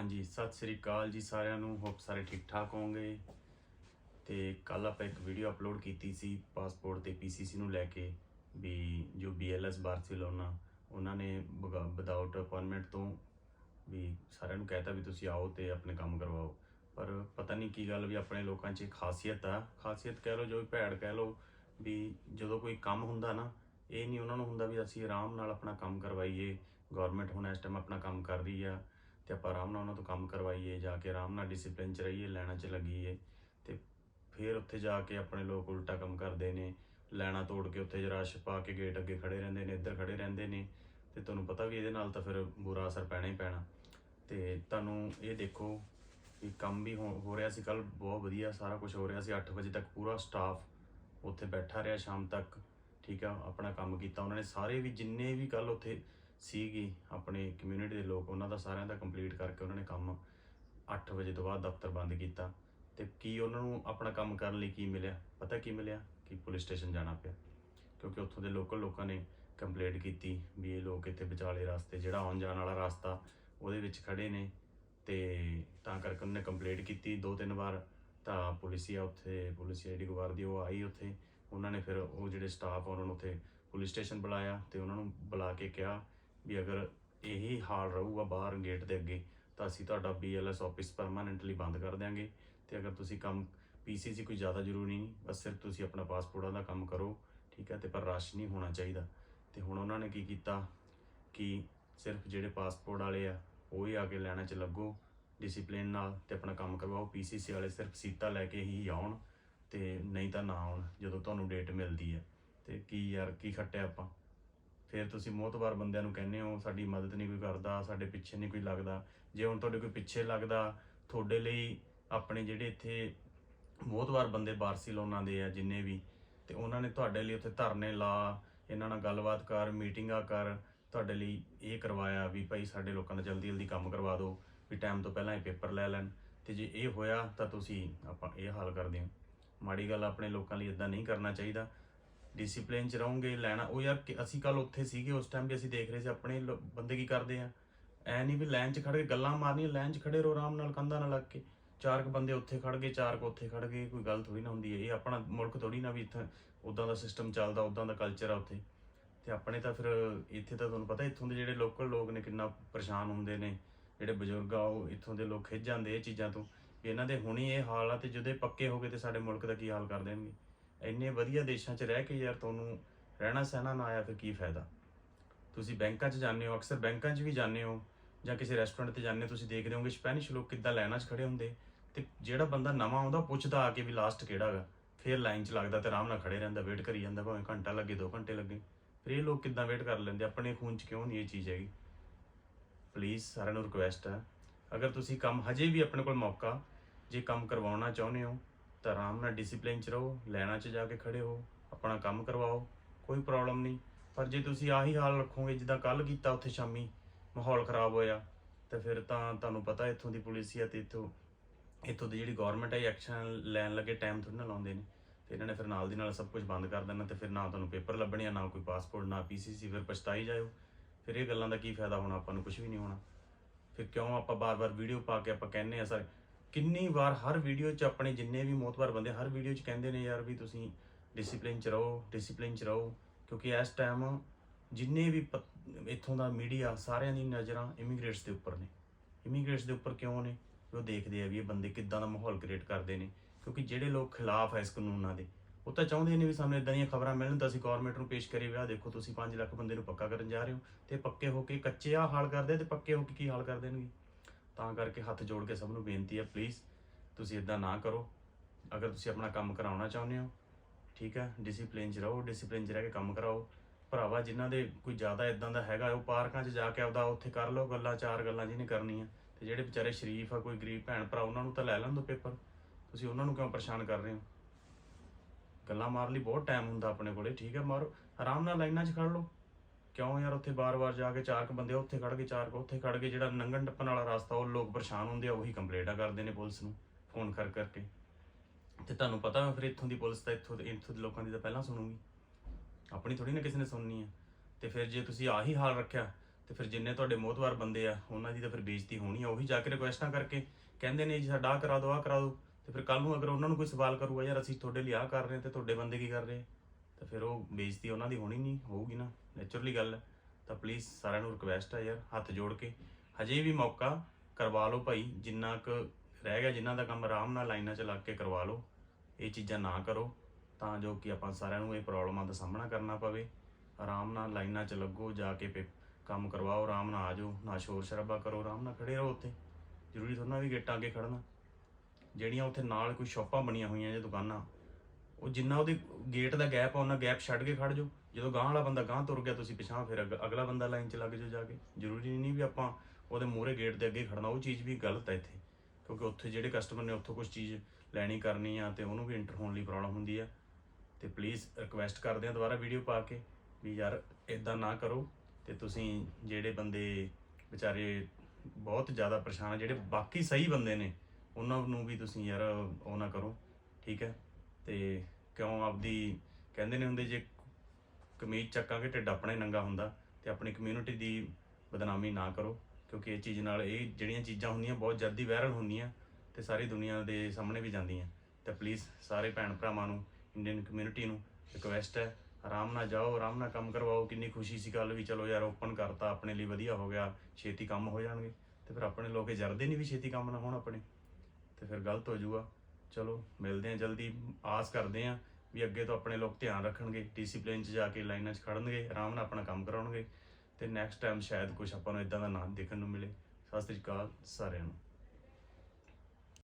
ਹਾਂਜੀ, ਸਤਿ ਸ੍ਰੀ ਅਕਾਲ ਜੀ ਸਾਰਿਆਂ ਨੂੰ। ਹੋਪ ਸਾਰੇ ਠੀਕ ਠਾਕ ਹੋਵੋਗੇ। ਤੇ ਕੱਲ ਆਪਾਂ ਇੱਕ ਵੀਡੀਓ ਅਪਲੋਡ ਕੀਤੀ ਸੀ ਪਾਸਪੋਰਟ ਤੇ ਪੀਸੀਸੀ ਨੂੰ ਲੈ ਕੇ, ਵੀ ਜੋ ਬੀਐਲਐਸ ਬਾਰਸੀਲੋਨਾ ਉਹਨਾਂ ਨੇ ਵਿਦਆਊਟ ਅਪਾਇੰਟਮੈਂਟ ਤੋਂ ਵੀ ਸਾਰਿਆਂ ਨੂੰ ਕਹਿਤਾ ਵੀ ਤੁਸੀਂ ਆਓ ਤੇ ਆਪਣੇ ਕੰਮ ਕਰਵਾਓ। ਪਰ ਪਤਾ ਨਹੀਂ ਕੀ ਗੱਲ ਵੀ ਆਪਣੇ ਲੋਕਾਂ 'ਚ ਖਾਸੀਅਤ ਆ। ਖਾਸੀਅਤ ਕਹਿ ਲਓ, ਜੋ ਵੀ ਭੈੜ ਕਹਿ ਲਓ, ਵੀ ਜਦੋਂ ਕੋਈ ਕੰਮ ਹੁੰਦਾ ਨਾ, ਇਹ ਨਹੀਂ ਉਹਨਾਂ ਨੂੰ ਹੁੰਦਾ ਵੀ ਅਸੀਂ ਆਰਾਮ ਨਾਲ ਆਪਣਾ ਕੰਮ ਕਰਵਾਈਏ। ਗਵਰਨਮੈਂਟ ਹੁਣ ਇਸ ਟਾਈਮ ਆਪਣਾ ਕੰਮ ਕਰ ਰਹੀ ਆ। ਤੇ ਆਪਾਂ ਆਰਾਮ ਨਾਲ ਉਹਨਾਂ ਤੋਂ ਕੰਮ ਕਰਵਾਈਏ, ਜਾ ਕੇ ਆਰਾਮ ਨਾਲ ਡਿਸਪਲਿਨ 'ਚ ਰਹੀਏ, ਲੈਣਾ 'ਚ ਲੱਗੀਏ ਤੇ ਫਿਰ ਉੱਥੇ ਜਾ ਕੇ ਆਪਣੇ ਲੋਕ ਉਲਟਾ ਕੰਮ ਕਰਦੇ ਨੇ, ਲੈਣਾ ਤੋੜ ਕੇ ਉੱਥੇ ਰਸ਼ ਪਾ ਕੇ ਗੇਟ ਅੱਗੇ ਖੜੇ ਰਹਿੰਦੇ ਨੇ, ਇੱਧਰ ਖੜੇ ਰਹਿੰਦੇ ਨੇ ਤੇ ਤੁਹਾਨੂੰ ਪਤਾ ਵੀ ਇਹਦੇ ਨਾਲ ਤਾਂ ਫਿਰ ਬੁਰਾ ਅਸਰ ਪੈਣਾ ਹੀ ਪੈਣਾ। ਤੇ ਤੁਹਾਨੂੰ ਇਹ ਦੇਖੋ ਵੀ ਕੰਮ ਵੀ ਹੋ ਹੋ ਰਿਹਾ ਸੀ ਕੱਲ ਬਹੁਤ ਵਧੀਆ ਸਾਰਾ ਕੁਝ ਹੋ ਰਿਹਾ ਸੀ 8 ਵਜੇ ਤੱਕ ਪੂਰਾ ਸਟਾਫ ਉੱਥੇ ਬੈਠਾ ਰਿਹਾ, ਸ਼ਾਮ ਤੱਕ, ਠੀਕ ਆ, ਆਪਣਾ ਕੰਮ ਕੀਤਾ ਉਹਨਾਂ ਨੇ, ਸਾਰੇ ਵੀ ਜਿੰਨੇ ਵੀ ਕੱਲ ਉੱਥੇ ਸੀਗੀ ਆਪਣੇ ਕਮਿਊਨਿਟੀ ਦੇ ਲੋਕ, ਉਹਨਾਂ ਦਾ ਸਾਰਿਆਂ ਦਾ ਕੰਪਲੀਟ ਕਰਕੇ ਉਹਨਾਂ ਨੇ ਕੰਮ 8 ਵਜੇ ਤੋਂ ਬਾਅਦ ਦਫ਼ਤਰ ਬੰਦ ਕੀਤਾ। ਤੇ ਕੀ ਉਹਨਾਂ ਨੂੰ ਆਪਣਾ ਕੰਮ ਕਰਨ ਲਈ ਕੀ ਮਿਲਿਆ? ਪਤਾ ਕੀ ਮਿਲਿਆ? ਕਿ ਪੁਲਿਸ ਸਟੇਸ਼ਨ ਜਾਣਾ ਪਿਆ। ਕਿਉਂਕਿ ਉੱਥੋਂ ਦੇ ਲੋਕਲ ਲੋਕਾਂ ਨੇ ਕੰਪਲੇਂਟ ਕੀਤੀ ਵੀ ਇਹ ਲੋਕ ਇੱਥੇ ਵਿਚਾਲੇ ਰਸਤੇ, ਜਿਹੜਾ ਆਉਣ ਜਾਣ ਵਾਲਾ ਰਸਤਾ, ਉਹਦੇ ਵਿੱਚ ਖੜੇ ਨੇ। ਤੇ ਤਾਂ ਕਰਕੇ ਉਹਨੇ ਕੰਪਲੇਂਟ ਕੀਤੀ ਦੋ ਤਿੰਨ ਵਾਰ। ਤਾਂ ਪੁਲਿਸੀਆ ਉੱਥੇ, ਪੁਲਿਸ ਜਿਹੜੀ ਗੁਵਾਰਦੀ ਉਹ ਆਈ ਉੱਥੇ। ਉਹਨਾਂ ਨੇ ਫਿਰ ਉਹ ਜਿਹੜੇ ਸਟਾਫ ਉਹਨਾਂ ਨੂੰ ਉੱਥੇ ਪੁਲਿਸ ਸਟੇਸ਼ਨ ਬੁਲਾਇਆ ਤੇ ਉਹਨਾਂ ਨੂੰ ਬੁਲਾ ਕੇ ਕਿਹਾ ਵੀ ਅਗਰ ਇਹੀ ਹਾਲ ਰਹੂਗਾ ਬਾਹਰ ਗੇਟ ਦੇ ਅੱਗੇ, ਤਾਂ ਅਸੀਂ ਤੁਹਾਡਾ ਬੀਐਲਐਸ ਆਫਿਸ ਪਰਮਾਨੈਂਟਲੀ ਬੰਦ ਕਰ ਦਿਆਂਗੇ। ਤੇ ਅਗਰ ਤੁਸੀਂ ਕੰਮ ਪੀਸੀਸੀ ਕੋਈ ਜ਼ਿਆਦਾ ਜ਼ਰੂਰੀ ਨਹੀਂ, ਬਸ ਸਿਰਫ ਤੁਸੀਂ ਆਪਣਾ ਪਾਸਪੋਰਟਾਂ ਦਾ ਕੰਮ ਕਰੋ, ਠੀਕ ਹੈ? ਤੇ ਪਰ ਰਸ਼ ਨਹੀਂ ਹੋਣਾ ਚਾਹੀਦਾ। ਤੇ ਹੁਣ ਉਹਨਾਂ ਨੇ ਕੀ ਕੀਤਾ ਕਿ ਸਿਰਫ ਜਿਹੜੇ ਪਾਸਪੋਰਟ ਵਾਲੇ ਆ, ਉਹ ਹੀ ਆ ਕੇ ਲੈਣਾ ਚ ਲੱਗੋ ਡਿਸਪਲਿਨ ਨਾਲ, ਤੇ ਆਪਣਾ ਕੰਮ ਕਰਵਾਓ। ਪੀਸੀਸੀ ਵਾਲੇ ਸਿਰਫ ਸੀਤਾ ਲੈ ਕੇ ਹੀ ਆਉਣ, ਤੇ ਨਹੀਂ ਤਾਂ ਨਾ ਆਉਣ, ਜਦੋਂ ਤੁਹਾਨੂੰ ਡੇਟ ਮਿਲਦੀ ਹੈ। ਤੇ ਕੀ ਯਾਰ, ਕੀ ਖੱਟਿਆ ਆਪਾਂ? ਫਿਰ ਤੁਸੀਂ ਮੋਤਬਾਰ ਬੰਦਿਆਂ ਨੂੰ ਕਹਿੰਦੇ ਹੋ, ਸਾਡੀ ਮਦਦ ਨਹੀਂ ਕੋਈ ਕਰਦਾ, ਸਾਡੇ ਪਿੱਛੇ ਨਹੀਂ ਕੋਈ ਲੱਗਦਾ। ਜੇ ਹੁਣ ਤੁਹਾਡੇ ਕੋਈ ਪਿੱਛੇ ਲੱਗਦਾ, ਤੁਹਾਡੇ ਲਈ ਆਪਣੇ ਜਿਹੜੇ ਇੱਥੇ ਮੋਤਬਾਰ ਬੰਦੇ ਬਾਰਸੀਲੋਨਾ ਦੇ ਆ, ਜਿੰਨੇ ਵੀ, ਤੇ ਉਹਨਾਂ ਨੇ ਤੁਹਾਡੇ ਲਈ ਉੱਥੇ ਧਰਨੇ ਲਾ, ਇਹਨਾਂ ਨਾਲ ਗੱਲਬਾਤ ਕਰ, ਮੀਟਿੰਗਾਂ ਕਰ, ਤੁਹਾਡੇ ਲਈ ਇਹ ਕਰਵਾਇਆ ਵੀ ਭਾਈ ਸਾਡੇ ਲੋਕਾਂ ਦਾ ਜਲਦੀ ਜਲਦੀ ਕੰਮ ਕਰਵਾ ਦਿਓ, ਵੀ ਟਾਈਮ ਤੋਂ ਪਹਿਲਾਂ ਇਹ ਪੇਪਰ ਲੈ ਲੈਣ। ਤੇ ਜੇ ਇਹ ਹੋਇਆ ਤਾਂ ਤੁਸੀਂ ਆਪਾਂ ਇਹ ਹੱਲ ਕਰਦੇ ਹਾਂ। ਮਾੜੀ ਗੱਲ ਆਪਣੇ ਲੋਕਾਂ ਲਈ ਇਦਾਂ ਨਹੀਂ ਕਰਨਾ ਚਾਹੀਦਾ। ਡਿਸਪਲਿਨ ਚ ਰਹੋਗੇ, ਲੈਣਾ, ਉਹ ਯਾਰ ਕਿ ਅਸੀਂ ਕੱਲ ਉੱਥੇ ਸੀਗੇ, ਉਸ ਟਾਈਮ ਵੀ ਅਸੀਂ ਦੇਖ ਰਹੇ ਸੀ, ਆਪਣੇ ਲੋ- ਬੰਦੇ ਕੀ ਕਰਦੇ ਆ? ਐ ਨਹੀਂ ਵੀ ਲਾਈਨ 'ਚ ਖੜ ਕੇ ਗੱਲਾਂ ਮਾਰਨੀਆਂ, ਲਾਈਨ 'ਚ ਖੜੇ ਰਹੋ ਆਰਾਮ ਨਾਲ, ਕੰਧਾਂ ਨਾਲ ਲੱਗ ਕੇ। ਚਾਰ ਕੁ ਬੰਦੇ ਉੱਥੇ ਖੜ ਗਏ, ਚਾਰ ਕੁ ਉੱਥੇ ਖੜ ਗਏ, ਕੋਈ ਗੱਲ ਥੋੜੀ ਨਾ ਹੁੰਦੀ ਹੈ। ਇਹ ਆਪਣਾ ਮੁਲਕ ਥੋੜੀ ਨਾ ਵੀ ਇੱਥੇ ਉਦਾਂ ਦਾ ਸਿਸਟਮ ਚੱਲਦਾ ਉਦਾਂ ਦਾ ਕਲਚਰ ਆ ਉੱਥੇ। ਤੇ ਆਪਣੇ ਤਾਂ ਫਿਰ ਇੱਥੇ ਤਾਂ ਤੁਹਾਨੂੰ ਪਤਾ, ਇੱਥੋਂ ਦੇ ਜਿਹੜੇ ਲੋਕਲ ਲੋਕ ਨੇ, ਕਿੰਨਾ ਪਰੇਸ਼ਾਨ ਹੁੰਦੇ ਨੇ, ਜਿਹੜੇ ਬਜ਼ੁਰਗ ਆ, ਉਹ ਇੱਥੋਂ ਦੇ ਲੋਕ ਖਿੱਚ ਜਾਂਦੇ ਇਹ ਚੀਜ਼ਾਂ ਤੋਂ। ਵੀ ਇਹਨਾਂ ਦੇ ਹੁਣੀ ਇਹ ਹਾਲ ਆ, ਤੇ ਜਦੋਂ ਇਹ ਪੱਕੇ ਹੋ ਗਏ, ਤੇ ਸਾਡੇ ਮੁਲਕ ਦਾ ਕੀ ਹਾਲ ਕਰ ਦੇਣਗੇ? ਇੰਨੇ ਵਧੀਆ ਦੇਸ਼ਾਂ 'ਚ ਰਹਿ ਕੇ ਯਾਰ ਤੁਹਾਨੂੰ ਰਹਿਣਾ ਸਹਿਣਾ ਨਾ ਆਇਆ ਫਿਰ ਕੀ ਫਾਇਦਾ? ਤੁਸੀਂ ਬੈਂਕਾਂ 'ਚ ਜਾਂਦੇ ਹੋ, ਅਕਸਰ ਬੈਂਕਾਂ 'ਚ ਵੀ ਜਾਂਦੇ ਹੋ ਜਾਂ ਕਿਸੇ ਰੈਸਟੋਰੈਂਟ ਤੇ ਜਾਂਦੇ ਹੋ, ਤੁਸੀਂ ਦੇਖਦੇ ਹੋਗੇ ਸਪੈਨਿਸ਼ ਲੋਕ ਕਿੱਦਾਂ ਲਾਈਨਾਂ 'ਚ ਖੜੇ ਹੁੰਦੇ ਤੇ ਜਿਹੜਾ ਬੰਦਾ ਨਵਾਂ ਆਉਂਦਾ ਪੁੱਛਦਾ ਆ ਕੇ ਵੀ ਲਾਸਟ ਕਿਹੜਾ ਹੈਗਾ ਫਿਰ ਲਾਈਨ 'ਚ ਲੱਗਦਾ ਤੇ ਆਰਾਮ ਨਾਲ ਖੜੇ ਰਹਿੰਦਾ ਵੇਟ ਕਰੀ ਜਾਂਦਾ, ਭਾਵੇਂ ਘੰਟਾ ਲੱਗੇ 2 ਘੰਟੇ ਲੱਗੇ। ਫਿਰ ਇਹ ਲੋਕ ਕਿੱਦਾਂ ਵੇਟ ਕਰ ਲੈਂਦੇ? ਆਪਣੇ ਖੂਨ 'ਚ ਕਿਉਂ ਨਹੀਂ ਇਹ ਚੀਜ਼ ਹੈਗੀ? ਪਲੀਜ਼ ਸਾਰਿਆਂ ਨੂੰ ਰਿਕੁਐਸਟ ਹੈ, ਅਗਰ ਤੁਸੀਂ ਕੰਮ ਹਜੇ ਵੀ ਆਪਣੇ ਕੋਲ ਮੌਕਾ, ਜੇ ਕੰਮ ਕਰਵਾਉਣਾ ਚਾਹੁੰਦੇ ਹੋ ਤਾਂ ਆਰਾਮ ਨਾਲ ਡਿਸਪਲਿਨ 'ਚ ਰਹੋ, ਲੈਣਾ 'ਚ ਜਾ ਕੇ ਖੜੇ ਹੋ, ਆਪਣਾ ਕੰਮ ਕਰਵਾਓ, ਕੋਈ ਪ੍ਰੋਬਲਮ ਨਹੀਂ। ਪਰ ਜੇ ਤੁਸੀਂ ਆਹੀ ਹਾਲ ਰੱਖੋਗੇ, ਜਿੱਦਾਂ ਕੱਲ ਕੀਤਾ ਉੱਥੇ ਸ਼ਾਮੀ, ਮਾਹੌਲ ਖਰਾਬ ਹੋਇਆ, ਤਾਂ ਫਿਰ ਤਾਂ ਤੁਹਾਨੂੰ ਪਤਾ ਇੱਥੋਂ ਦੀ ਪੁਲਿਸ ਆ ਤੇ ਇੱਥੋਂ ਇੱਥੋਂ ਦੀ ਜਿਹੜੀ ਗਵਰਨਮੈਂਟ ਹੈ ਐਕਸ਼ਨ ਲੈਣ ਲੱਗੇ ਟਾਈਮ ਥੋੜੀ ਨਾ ਲਾਉਂਦੇ ਨੇ। ਤੇ ਇਹਨਾਂ ਨੇ ਫਿਰ ਨਾਲ ਦੀ ਨਾਲ ਸਭ ਕੁਝ ਬੰਦ ਕਰ ਦੇਣਾ ਤੇ ਫਿਰ ਨਾ ਤੁਹਾਨੂੰ ਪੇਪਰ ਲੱਭਣੇ ਆ, ਨਾ ਕੋਈ ਪਾਸਪੋਰਟ ਨਾ ਪੀਸੀਸੀ ਫਿਰ ਪਛਤਾਈ ਜਾਇਓ। ਫਿਰ ਇਹ ਗੱਲਾਂ ਦਾ ਕੀ ਫਾਇਦਾ, ਹੋਣਾ ਆਪਾਂ ਨੂੰ ਕੁਝ ਵੀ ਨਹੀਂ ਹੋਣਾ। ਫਿਰ ਕਿਉਂ ਆਪਾਂ ਬਾਰ-ਬਾਰ ਵੀਡੀਓ ਪਾ ਕੇ ਆਪਾਂ ਕਹਿੰਨੇ ਆ, ਸਰ ਕਿੰਨੀ ਵਾਰ ਹਰ ਵੀਡੀਓ 'ਚ ਆਪਣੇ ਜਿੰਨੇ ਵੀ ਮੋਤਬਾਰ ਬੰਦੇ, ਹਰ ਵੀਡੀਓ 'ਚ ਕਹਿੰਦੇ ਨੇ ਯਾਰ ਵੀ ਤੁਸੀਂ ਡਿਸਪਲਿਨ 'ਚ ਰਹੋ ਡਿਸਪਲਿਨ 'ਚ ਰਹੋ, ਕਿਉਂਕਿ ਇਸ ਟਾਈਮ ਜਿੰਨੇ ਵੀ ਪ- ਇੱਥੋਂ ਦਾ ਮੀਡੀਆ ਸਾਰਿਆਂ ਦੀ ਨਜ਼ਰਾਂ ਇਮੀਗ੍ਰੇਟਸ ਦੇ ਉੱਪਰ ਨੇ। ਇਮੀਗ੍ਰੇਟਸ ਦੇ ਉੱਪਰ ਕਿਉਂ ਨੇ? ਉਹ ਦੇਖਦੇ ਆ ਵੀ ਇਹ ਬੰਦੇ ਕਿੱਦਾਂ ਦਾ ਮਾਹੌਲ ਕ੍ਰੀਏਟ ਕਰਦੇ ਨੇ, ਕਿਉਂਕਿ ਜਿਹੜੇ ਲੋਕ ਖਿਲਾਫ ਹੈ ਇਸ ਕਾਨੂੰਨਾਂ ਦੇ, ਉਹ ਤਾਂ ਚਾਹੁੰਦੇ ਨੇ ਵੀ ਸਾਨੂੰ ਇਦਾਂ ਦੀਆਂ ਖਬਰਾਂ ਮਿਲਣ ਤਾਂ ਅਸੀਂ ਗਵਰਨਮੈਂਟ ਨੂੰ ਪੇਸ਼ ਕਰੀਏ ਵੀ ਆਹ ਦੇਖੋ ਤੁਸੀਂ 5 ਲੱਖ ਬੰਦੇ ਨੂੰ ਪੱਕਾ ਕਰਨ ਜਾ ਰਹੇ ਹੋ, ਤੇ ਪੱਕੇ ਹੋ ਕੇ ਕੱਚੇ ਆ ਹਾਲ ਕਰਦੇ ਤੇ ਪੱਕੇ ਹੋ ਕੇ ਕੀ ਹਾਲ ਕਰ ਦੇਣਗੇ? ਤਾਂ ਕਰਕੇ ਹੱਥ ਜੋੜ ਕੇ ਸਭ ਨੂੰ ਬੇਨਤੀ ਹੈ ਪਲੀਜ਼ ਤੁਸੀਂ ਇਦਾਂ ਨਾ ਕਰੋ। ਅਗਰ ਤੁਸੀਂ ਆਪਣਾ ਕੰਮ ਕਰਾਉਣਾ ਚਾਹੁੰਦੇ ਹੋ, ਠੀਕ ਹੈ ਡਿਸਪਲਿਨ 'ਚ ਰਹੋ ਡਿਸਪਲਿਨ 'ਚ ਰਹਿ ਕੇ ਕੰਮ ਕਰਾਓ। ਭਰਾਵਾ, ਜਿਨ੍ਹਾਂ ਦੇ ਕੋਈ ਜ਼ਿਆਦਾ ਇਦਾਂ ਦਾ ਹੈਗਾ, ਉਹ ਪਾਰਕਾਂ 'ਚ ਜਾ ਕੇ ਆਪਦਾ ਉੱਥੇ ਕਰ ਲਓ ਗੱਲਾਂ, ਚਾਰ ਗੱਲਾਂ ਜਿਹਨੇ ਕਰਨੀਆਂ। ਤੇ ਜਿਹੜੇ ਵਿਚਾਰੇ ਸ਼ਰੀਫ ਆ, ਕੋਈ ਗਰੀਬ ਭੈਣ ਭਰਾ, ਉਹਨਾਂ ਨੂੰ ਤਾਂ ਲੈ ਲੈਣ ਦਿਓ ਪੇਪਰ। ਤੁਸੀਂ ਉਹਨਾਂ ਨੂੰ ਕਿਉਂ ਪਰੇਸ਼ਾਨ ਕਰ ਰਹੇ ਹੋ? ਗੱਲਾਂ ਮਾਰਨ ਲਈ ਬਹੁਤ ਟਾਈਮ ਹੁੰਦਾ ਆਪਣੇ ਕੋਲੇ, ਠੀਕ ਹੈ, ਮਾਰੋ। ਆਰਾਮ ਨਾਲ ਲਾਈਨਾਂ 'ਚ ਖੜ ਲਓ। ਕਿਉਂ ਯਾਰ ਉੱਥੇ ਬਾਰ-ਬਾਰ ਜਾ ਕੇ ਚਾਰ ਕੁ ਬੰਦੇ ਉੱਥੇ ਖੜ ਗਏ, ਚਾਰ ਕੁ ਉੱਥੇ ਖੜ ਗਏ, ਜਿਹੜਾ ਨੰਗਣ ਟੱਪਣ ਵਾਲਾ ਰਸਤਾ, ਉਹ ਲੋਕ ਪਰੇਸ਼ਾਨ ਹੁੰਦੇ ਆ, ਉਹੀ ਕੰਪਲੇਂਟਾਂ ਕਰਦੇ ਨੇ ਪੁਲਿਸ ਨੂੰ, ਫੋਨ ਕਰ ਕਰਕੇ। ਤੇ ਤੁਹਾਨੂੰ ਪਤਾ ਹੈ ਫਿਰ ਇੱਥੋਂ ਦੀ ਪੁਲਿਸ ਤਾਂ ਇੱਥੋਂ ਦੇ ਇੱਥੋਂ ਦੇ ਲੋਕਾਂ ਦੀ ਤਾਂ ਪਹਿਲਾਂ ਸੁਣੂਗੀ। ਆਪਣੀ ਥੋੜੀ ਨਾ ਕਿਸੇ ਨੇ ਸੁਣਨੀ ਹੈ ਤੇ ਫਿਰ ਜੇ ਤੁਸੀਂ ਆਹੀ ਹਾਲ ਰੱਖਿਆ, ਤੇ ਫਿਰ ਜਿੰਨੇ ਤੁਹਾਡੇ ਮੋਹਤਵਾਰ ਬੰਦੇ ਆ, ਉਹਨਾਂ ਦੀ ਤਾਂ ਫਿਰ ਬੇਇੱਜ਼ਤੀ ਹੋਣੀ ਆ। ਉਹੀ ਜਾ ਕੇ ਰਿਕੁਐਸਟਾਂ ਕਰਕੇ ਕਹਿੰਦੇ ਨੇ ਜੀ, ਸਾਡਾ ਆਹ ਕਰਾ ਦਿਓ, ਆਹ ਕਰਾ ਦਿਓ। ਤੇ ਫਿਰ ਕੱਲ ਨੂੰ ਅਗਰ ਉਹਨਾਂ ਨੂੰ ਕੋਈ ਸਵਾਲ ਕਰੂਗਾ, ਯਾਰ ਅਸੀਂ ਤੁਹਾਡੇ ਲਈ ਆਹ ਕਰ ਰਹੇ ਹਾਂ, ਤੇ ਤੁਹਾਡੇ ਬੰਦੇ ਕੀ ਕਰ ਰਹੇ? ਤਾਂ ਫਿਰ ਉਹ ਬੇਇੱਜ਼ਤੀ ਉਹਨਾਂ ਦੀ ਹੋਣੀ ਨਹੀਂ, ਹੋਊਗੀ ਨਾ। ਨੇਚਰਲੀ ਗੱਲ ਹੈ। ਤਾਂ ਪਲੀਜ਼ ਸਾਰਿਆਂ ਨੂੰ ਰਿਕਵੈਸਟ ਹੈ ਯਾਰ, ਹੱਥ ਜੋੜ ਕੇ। ਹਜੇ ਵੀ ਮੌਕਾ ਕਰਵਾ ਲਓ ਭਾਈ, ਜਿੰਨਾ ਕੁ ਰਹਿ ਗਿਆ ਜਿਨ੍ਹਾਂ ਦਾ ਕੰਮ ਆਰਾਮ ਨਾਲ ਲਾਈਨਾਂ 'ਚ ਲੱਗ ਕੇ ਕਰਵਾ ਲਓ। ਇਹ ਚੀਜ਼ਾਂ ਨਾ ਕਰੋ, ਤਾਂ ਜੋ ਕਿ ਆਪਾਂ ਸਾਰਿਆਂ ਨੂੰ ਇਹ ਪ੍ਰੋਬਲਮਾਂ ਦਾ ਸਾਹਮਣਾ ਕਰਨਾ ਪਵੇ। ਆਰਾਮ ਨਾਲ ਲਾਈਨਾਂ 'ਚ ਲੱਗੋ, ਜਾ ਕੇ ਪੇ- ਕੰਮ ਕਰਵਾਓ, ਆਰਾਮ ਨਾਲ ਆ ਜਾਓ। ਨਾ ਸ਼ੋਰ ਸ਼ਰਾਬਾ ਕਰੋ, ਆਰਾਮ ਨਾਲ ਖੜੇ ਰਹੋ ਉੱਥੇ। ਜ਼ਰੂਰੀ ਥੋੜਾ ਵੀ ਗੇਟਾਂ ਅੱਗੇ ਖੜਨਾ। ਜਿਹੜੀਆਂ ਉੱਥੇ ਨਾਲ ਕੋਈ ਸ਼ਾਪਾਂ ਬਣੀਆਂ ਹੋਈਆਂ ਜਾਂ ਦੁਕਾਨਾਂ ਉਹ ਜਿੰਨਾ ਉਹਦੀ ਗੇਟ ਦਾ ਗੈਪ ਆ, ਉਹਨਾਂ ਗੈਪ ਛੱਡ ਕੇ ਖੜ ਜਾਓ। ਜਦੋਂ ਗਾਂਹ ਵਾਲਾ ਬੰਦਾ ਗਾਂਹ ਤੁਰ ਗਿਆ, ਤੁਸੀਂ ਪਿਛਾਂ ਫਿਰ ਅੱਗ, ਅਗਲਾ ਬੰਦਾ ਲਾਈਨ 'ਚ ਲੱਗ ਜਾਓ ਜਾ ਕੇ। ਜ਼ਰੂਰੀ ਨਹੀਂ ਵੀ ਆਪਾਂ ਉਹਦੇ ਮੂਹਰੇ ਗੇਟ ਦੇ ਅੱਗੇ ਖੜਨਾ ਉਹ ਚੀਜ਼ ਵੀ ਗਲਤ ਹੈ ਇੱਥੇ। ਕਿਉਂਕਿ ਉੱਥੇ ਜਿਹੜੇ ਕਸਟਮਰ ਨੇ ਉੱਥੋਂ ਕੁਝ ਚੀਜ਼ ਲੈਣੀ ਕਰਨੀ ਆ ਤੇ ਉਹਨੂੰ ਵੀ ਇੰਟਰ ਹੋਣ ਲਈ ਪ੍ਰੋਬਲਮ ਹੁੰਦੀ ਆ। ਤੇ ਪਲੀਜ਼ ਰਿਕਵੈਸਟ ਕਰਦੇ ਆ ਦੁਬਾਰਾ ਵੀਡੀਓ ਪਾ ਕੇ ਵੀ ਯਾਰ ਇਦਾਂ ਨਾ ਕਰੋ ਤੇ ਤੁਸੀਂ ਜਿਹੜੇ ਬੰਦੇ ਵਿਚਾਰੇ ਬਹੁਤ ਜ਼ਿਆਦਾ ਪਰੇਸ਼ਾਨ ਆ, ਜਿਹੜੇ ਬਾਕੀ ਸਹੀ ਬੰਦੇ ਨੇ, ਉਹਨਾਂ ਨੂੰ ਵੀ ਤੁਸੀਂ ਯਾਰ ਉਹ ਨਾ ਕਰੋ। ਠੀਕ ਹੈ? ਤੇ ਕਿਉਂ ਆਪਦੀ ਕਹਿੰਦੇ ਨੇ ਹੁੰਦੇ ਜੇ ਕਮੀਜ਼ ਚੱਕਾਂਗੇ ਢਿੱਡ ਆਪਣੇ ਨੰਗਾ ਹੁੰਦਾ ਤੇ ਆਪਣੀ ਕਮਿਊਨਿਟੀ ਦੀ ਬਦਨਾਮੀ ਨਾ ਕਰੋ, ਕਿਉਂਕਿ ਇਹ ਚੀਜ਼ ਨਾਲ ਇਹ ਜਿਹੜੀਆਂ ਚੀਜ਼ਾਂ ਹੁੰਦੀਆਂ ਬਹੁਤ ਜਲਦੀ ਵਾਇਰਲ ਹੁੰਦੀਆਂ ਤੇ ਸਾਰੀ ਦੁਨੀਆ ਦੇ ਸਾਹਮਣੇ ਵੀ ਜਾਂਦੀਆਂ। ਤਾਂ ਪਲੀਜ਼ ਸਾਰੇ ਭੈਣ ਭਰਾਵਾਂ ਨੂੰ ਇੰਡੀਅਨ ਕਮਿਊਨਿਟੀ ਨੂੰ ਰਿਕਵੈਸਟ ਹੈ, ਆਰਾਮ ਨਾਲ ਜਾਓ, ਆਰਾਮ ਨਾਲ ਕੰਮ ਕਰਵਾਓ, ਕਿੰਨੀ ਖੁਸ਼ੀ ਸੀ ਗੱਲ ਵੀ ਚਲੋ ਯਾਰ ਓਪਨ ਕਰਤਾ, ਆਪਣੇ ਲਈ ਵਧੀਆ ਹੋ ਗਿਆ, ਛੇਤੀ ਕੰਮ ਹੋ ਜਾਣਗੇ। ਤੇ ਫਿਰ ਆਪਣੇ ਲੋਕੇ ਜਰਦੇ ਨਹੀਂ ਵੀ ਛੇਤੀ ਕੰਮ ਨਾ ਹੋਣ ਆਪਣੇ। ਤੇ ਫਿਰ ਗਲਤ ਹੋ ਜਾਊਗਾ। ਚਲੋ, ਮਿਲਦੇ ਹਾਂ ਜਲਦੀ। ਆਸ ਕਰਦੇ ਹਾਂ ਵੀ ਅੱਗੇ ਤੋਂ ਆਪਣੇ ਲੋਕ ਧਿਆਨ ਰੱਖਣਗੇ ਡਿਸਪਲਿਨ 'ਚ ਜਾ ਕੇ ਲਾਈਨਾਂ 'ਚ ਖੜਨਗੇ, ਆਰਾਮ ਨਾਲ ਆਪਣਾ ਕੰਮ ਕਰਾਉਣਗੇ ਤੇ ਨੈਕਸਟ ਟਾਈਮ ਸ਼ਾਇਦ ਕੁਝ ਆਪਾਂ ਨੂੰ ਇਦਾਂ ਦਾ ਨਾਂ ਦੇਖਣ ਨੂੰ ਮਿਲੇ। ਸਤਿ ਸ੍ਰੀ ਅਕਾਲ ਸਾਰਿਆਂ ਨੂੰ।